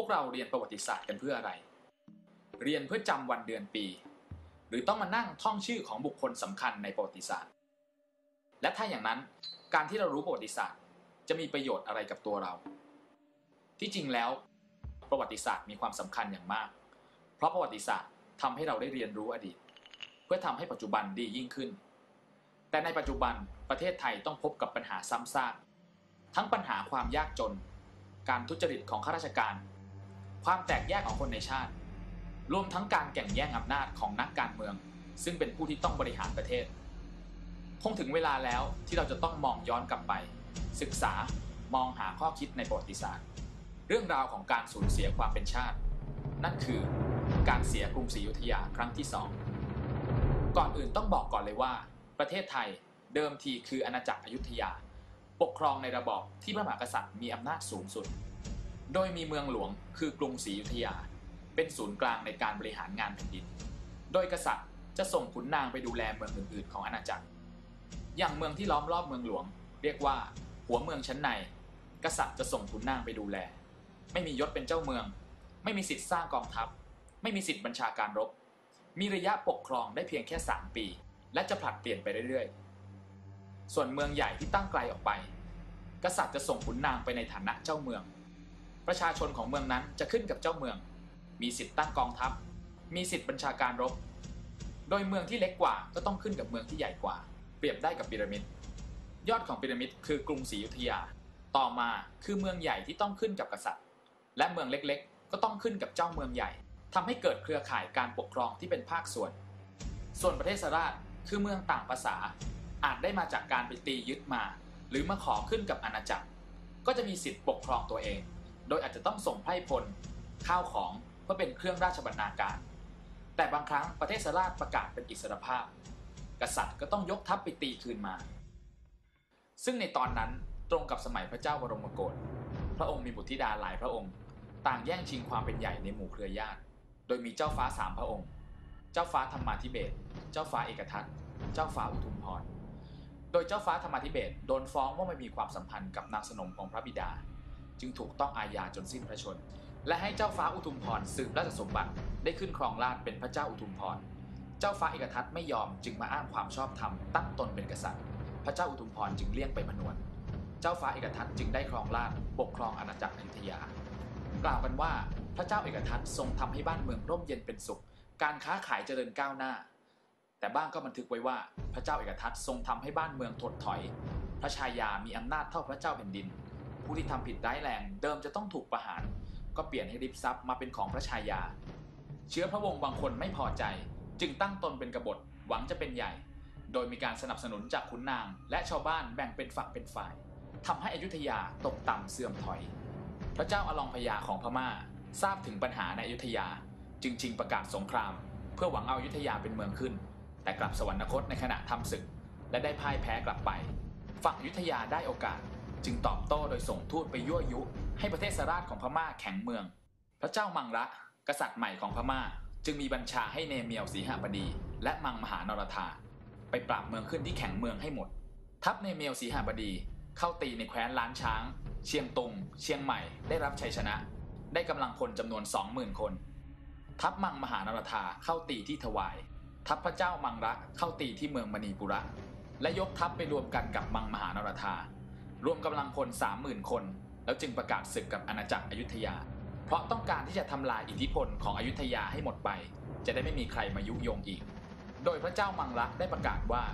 วกเราเรียนประวัติศาสตร์กันเพื่ออะไร เรียนเพื่อจำวันเดือนปี หรือต้องมานั่งท่องชื่อของบุคคลสำคัญในประวัติศาสตร์ และถ้าอย่างนั้นการที่เรารู้ประวัติศาสตร์ จะมีประโยชน์อะไรกับตัวเรา ที่จริงแล้ว ประวัติศาสตร์มีความสำคัญอย่างมาก เพราะประวัติศาสตร์ทำให้เราได้เรียนรู้อดีต เพื่อทำให้ปัจจุบันดียิ่งขึ้น แต่ในปัจจุบันประเทศไทยต้องพบกับปัญหาซ้ำซากทั้งปัญหาความยากจน การทุจริตของข้าราชการ ความแตกแยกของคนในชาติ รวมทั้งการแข่งแย่งอำนาจของนักการเมือง ซึ่งเป็นผู้ที่ต้องบริหารประเทศ คงถึงเวลาแล้วที่เราจะต้องมองย้อนกลับไป ศึกษามองหาข้อคิดในประวัติศาสตร์ เรื่องราวของการสูญเสียความเป็นชาติ นั่นคือการเสียกรุงศรีอยุธยาครั้งที่สองก่อนอื่นต้องบอกก่อนเลยว่า ประเทศไทยเดิมทีคืออาณาจักรอยุธยา ปกครองในระบอบที่พระมหากษัตริย์มีอำนาจสูงสุด โดยมีเมืองหลวงคือกรุงศรีอยุธยา เป็นศูนย์กลางในการบริหารงานแผ่นดิน โดยกษัตริย์จะส่งขุนนางไปดูแลเมืองอื่นๆ ของอาณาจักร อย่างเมืองที่ล้อมรอบเมืองหลวง เรียกว่า หัวเมืองชั้นใน กษัตริย์จะส่งขุนนางไปดูแล ไม่มียศเป็นเจ้าเมือง ไม่มีสิทธิ์สร้างกองทัพ ไม่มีสิทธิ์บัญชาการรบ มีระยะปกครองได้เพียงแค่ 3 ปี และจะผลัดเปลี่ยนไปเรื่อยๆ ส่วนเมืองใหญ่ที่ตั้งไกลออกไป กษัตริย์จะส่งขุนนางไปในฐานะเจ้าเมือง ประชาชนของเมืองนั้นจะขึ้นกับเจ้าเมือง มีสิทธิ์ตั้งกองทัพ มีสิทธิ์บัญชาการรบ โดยเมืองที่เล็กกว่าก็ต้องขึ้นกับเมืองที่ใหญ่กว่า เปรียบได้กับพีระมิด ยอดของพีระมิดคือกรุงศรีอยุธยา ต่อมาคือเมืองใหญ่ที่ต้องขึ้นกับกษัตริย์ และเมืองเล็กๆ ก็ต้องขึ้นกับเจ้าเมืองใหญ่ทำให้เกิดเครือข่ายการปกครองที่เป็นภาคส่วน ส่วนประเทศสราชคือเมืองต่างภาษา อาจได้มาจากการไปตียึดมา หรือมาขอขึ้นกับอาณาจักร ก็จะมีสิทธิ์ปกครองตัวเอง โดยอาจจะต้องส่งไพร่พลข้าวของเพื่อเป็นเครื่องราชบรรณาการ แต่บางครั้งประเทศสราชประกาศเป็นอิสรภาพ กษัตริย์ก็ต้องยกทัพไปตีคืนมา ซึ่งในตอนนั้นตรงกับสมัยพระเจ้าบรมโกศพระองค์มีบุตรธิดาหลายพระองค์ ต่างแย่งชิงความเป็นใหญ่ในหมู่เครือญาติ โดยมีเจ้าฟ้าสามพระองค์ เจ้าฟ้าธรรมาธิเบศเจ้าฟ้าเอกทัตเจ้าฟ้าอุทุมพร โดยเจ้าฟ้าธรรมาธิเบศโดนฟ้องว่าไม่มีความสัมพันธ์กับนางสนมของพระบิดา จึงถูกต้องอาญาจนสิ้นพระชน และให้เจ้าฟ้าอุทุมพรสืบราชสมบัติได้ขึ้นครองราชเป็นพระเจ้าอุทุมพรเจ้าฟ้าเอกทัตไม่ยอมจึงมาอ้างความชอบธรรมตั้งตนเป็นกษัตริย์ พระเจ้าอุทุมพรจึงเลี่ยงไปมนวนเจ้าฟ้าเอกทัตจึงได้ครองราชปกครองอาณาจักรอยุธยา กล่าวกันว่าพระเจ้าเอกทัตทรงทำให้บ้านเมืองร่มเย็นเป็นสุข การค้าขายเจริญก้าวหน้า แต่บ้างก็บันทึกไว้ว่าพระเจ้าเอกทัตทรงทำให้บ้านเมืองถดถอย พระชายามีอำนาจเท่าพระเจ้าแผ่นดิน ผู้ที่ทำผิดร้ายแรงเดิมจะต้องถูกประหาร ก็เปลี่ยนให้ริบทรัพย์มาเป็นของพระชายา เชื้อพระวงศ์บางคนไม่พอใจ จึงตั้งตนเป็นกบฏหวังจะเป็นใหญ่ โดยมีการสนับสนุนจากขุนนาง และชาวบ้านแบ่งเป็นฝักเป็นฝ่ายทำให้อยุธยาตกต่ำเสื่อมถอย พระเจ้าอลองพยาของพม่าทราบถึงปัญหาในอยุธยา จึงชิงประกาศสงคราม เพื่อหวังเอาอยุธยาเป็นเมืองขึ้น แต่กลับสวรรคตในขณะทำศึก และได้พ่ายแพ้กลับไป ฝั่งอยุธยาได้โอกาส จึงตอบโต้โดยส่งทูตไปยั่วยุ ให้ประเทศสราชของพม่าแข็งเมือง พระเจ้ามังระ กษัตริย์ใหม่ของพม่า จึงมีบัญชาให้เนเมียวสีหบดี และมังมหานรธาไปปราบเมืองขึ้นที่แข็งเมืองให้หมด ทัพเนเมียวสีหบดี เข้าตีในแคว้นล้านช้าง เชียงตุง เชียงใหม่ได้รับชัยชนะ ได้กำลังพลจำนวน20,000คน ทัพมังมหานรธาเข้าตีที่ถวาย ทัพพระเจ้ามังระเข้าตีที่เมืองมณีปุระ และยกทัพไปรวมกันกับมังมหานรธา รวมกำลังพล30,000 คน แล้วจึงประกาศศึกกับอาณาจักรอยุธยา เพราะต้องการที่จะทำลายอิทธิพลของอยุธยาให้หมดไป จะได้ไม่มีใครมายุยงอีก โดยพระเจ้ามังระได้ประกาศว่า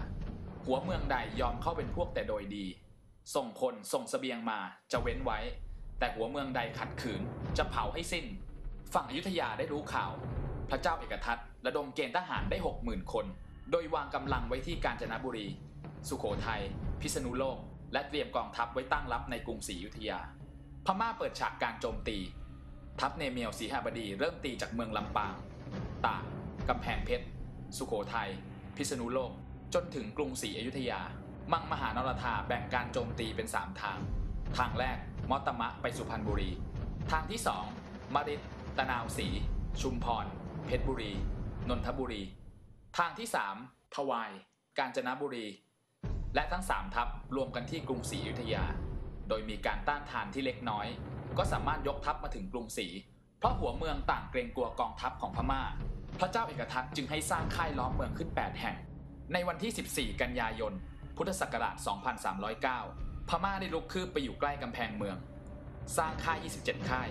หัวเมืองใดยอมเข้าเป็นพวกแต่โดยดี ส่งคนส่งสเสบียงมาจะเว้นไว้ แต่หัวเมืองใดขัดขืนจะเผาให้สิ้น ฝั่งอยุธยาได้รู้ข่าว พระเจ้าเอกทัตระดมเกณฑ์ทหารได้60,000คน โดยวางกำลังไว้ที่กาญจนบุรี สุโขทัย พิษณุโลก และเตรียมกองทัพไว้ตั้งรับในกรุงศรีอยุธยา พม่าเปิดฉากการโจมตี ทัพเนเมียวสีหบดีเริ่มตีจากเมืองลำปาง ตากกำแพงเพชร สุโขทัย พิษณุโลก จนถึงกรุงศรีอยุธยา มังมหานรธาแบ่งการโจมตีเป็น 3 ทาง ทางแรกมอตมะไปสุพรรณบุรี ทางที่ 2มาริดตะนาวศรีชุมพร เพชรบุรี นนทบุรี ทางที่ 3ทวาย กาญจนบุรี และทั้ง 3 ทัพรวมกันที่กรุงศรีอยุธยา โดยมีการต้านทานที่เล็กน้อย ก็สามารถยกทัพมาถึงกรุงศรีเพราะหัวเมืองต่างเกรงกลัวกองทัพของพม่า พระเจ้าเอกทัตจึงให้สร้างค่ายล้อมเมืองขึ้น 8 แห่ง ในวันที่ 14 กันยายน พุทธศักราช 2309 พม่าได้ลุกคืบไปอยู่ใกล้กำแพงเมือง สร้างค่าย 27 ค่าย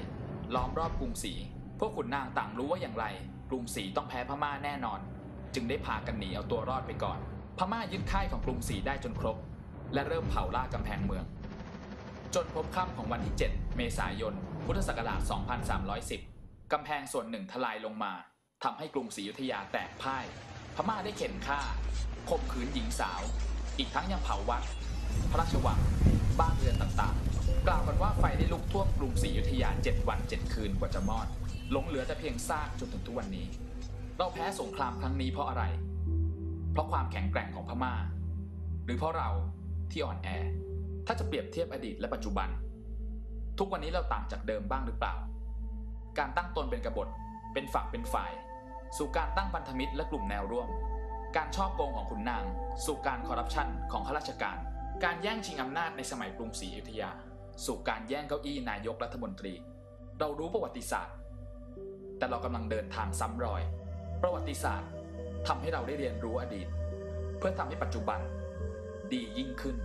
ล้อมรอบกรุงศรี พวกขุนนางต่างรู้ว่าอย่างไร กรุงศรีต้องแพ้พม่าแน่นอน จึงได้พากันหนีเอาตัวรอดไปก่อน พม่ายึดค่ายของกรุงศรีได้จนครบ และเริ่มเผาล่ากำแพงเมือง จนพบค่ำของวันที่ 7 เมษายน พุทธศักราช 2310 กำแพงส่วนหนึ่งทลายลงมาทำให้กรุงศรีอยุธยาแตกพ่าย พม่าได้เข็นฆ่าข่มขืนหญิงสาว อีกทั้งยังเผาวัด พระราชวัง บ้านเรือนต่างๆ กล่าวกันว่าไฟได้ลุกท่วมกรุงศรีอยุธยา 7 วัน 7 คืนกว่าจะมอด หลงเหลือแต่เพียงซากจนถึงทุกวันนี้ เราแพ้สงครามครั้งนี้เพราะอะไร เพราะความแข็งแกร่งของพม่า หรือเพราะเราที่อ่อนแอ ถ้าจะเปรียบเทียบอดีตและปัจจุบัน ทุกวันนี้เราต่างจากเดิมบ้างหรือเปล่า การตั้งตนเป็นกบฏ เป็นฝักเป็นฝ่าย สู่การตั้งพันธมิตรและกลุ่มแนวร่วม การชอบโกงของขุนนาง สู่การคอร์รัปชันของข้าราชการ การแย่งชิงอำนาจในสมัยกรุงศรีอยุธยา สู่การแย่งเก้าอี้นายกรัฐมนตรี เรารู้ประวัติศาสตร์ แต่เรากำลังเดินทางซ้ำรอย ประวัติศาสตร์ ทำให้เราได้เรียนรู้อดีต เพื่อทำให้ปัจจุบันดียิ่งขึ้น